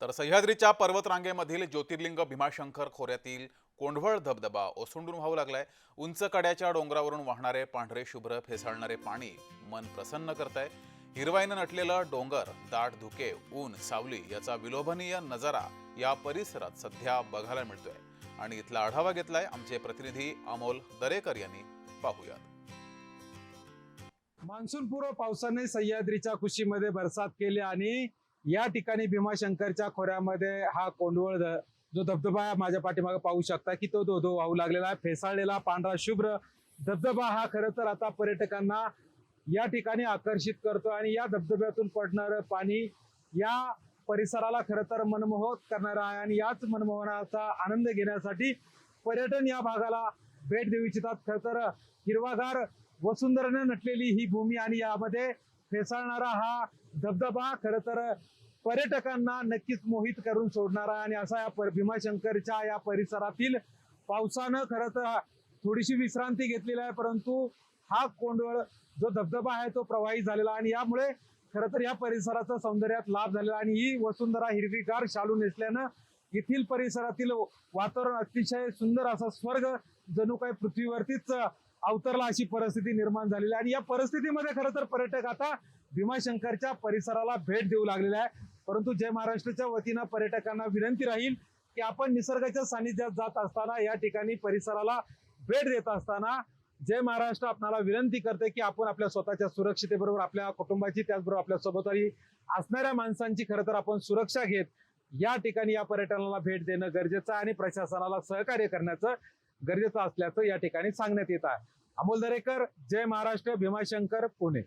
तर सह्याद्रीच्या पर्वतरांगेमधील ज्योतिर्लिंग भीमाशंकर खोऱ्यातील कोंढवळ धबधबा ओसंडून वाहू लागलाय. उंच कड्याच्या डोंगरावरून वाहणारे पांढरे शुभ्र फेसाळणारे पाणी मन प्रसन्न करतंय. हिरवाईनं नटलेलं डोंगर दाट धुके ऊन सावली याचा विलोभनीय नजारा या परिसरात सध्या बघायला मिळतोय. आणि इथला आढावा घेतलाय आमचे प्रतिनिधी अमोल दरेकर यांनी. पाहूयात. मान्सूनपूर्व पावसाने सह्याद्रीच्या कुशीमध्ये बरसात केली आणि या ठिकाणी भीमाशंकरच्या खोऱ्यामध्ये हा कोंडवळ जो धबधबा आहे माझ्या पाठीमागे पाहू शकता की तो धो धो वाहू लागलेला आहे. फेसाळलेला पांढरा शुभ्र धबधबा हा खरं तर आता पर्यटकांना या ठिकाणी आकर्षित करतो आणि या धबधब्यातून पडणारं पाणी या परिसराला खरं तर मनमोहक करणार आहे आणि याच मनमोहनाचा आनंद घेण्यासाठी पर्यटन या भागाला भेट देऊ इच्छितात. खरं तर हिरवागार वसुंधराने नटलेली ही भूमी आणि यामध्ये फेसाळणारा हा धबधबा खरं तर पर्यटकांना नक्कीच मोहित करून सोडणारा आणि असा या पर- भीमाशंकरच्या या परिसरातील पावसानं खरं तर थोडीशी विश्रांती घेतलेली आहे परंतु हा कोंडवळ जो धबधबा आहे तो प्रवाही झालेला आणि यामुळे खरं तर या परिसराचा सौंदर्यात लाभ झालेला आणि ही वसुंधरा हिरवीगार शालू नेसल्यानं येथील परिसरातील वातावरण अतिशय सुंदर असा स्वर्ग जणू काही पृथ्वीवरतीच अवतरला अशी परिस्थिती निर्माण झालेली आहे. आणि या परिस्थितीमध्ये खरं तर पर्यटक आता भीमाशंकरच्या परिसराला भेट देऊ लागलेला आहे. परंतु जय महाराष्ट्राच्या वतीनं पर्यटकांना विनंती राहील की आपण निसर्गाच्या सानिध्यात जात असताना या ठिकाणी परिसराला भेट देत असताना जय महाराष्ट्र आपणाला विनंती करते की आपण आपल्या स्वतःच्या सुरक्षितेबरोबर आपल्या कुटुंबाची त्याचबरोबर आपल्या सोबतही असणाऱ्या माणसांची खरं तर आपण सुरक्षा घेत या ठिकाणी या पर्यटनाला भेट देणं गरजेचं आणि प्रशासनाला सहकार्य करण्याचं गरजेचं असल्याचं या ठिकाणी सांगण्यात येत आहे. अमोल दरेकर जय महाराष्ट्र भीमाशंकर पुणे.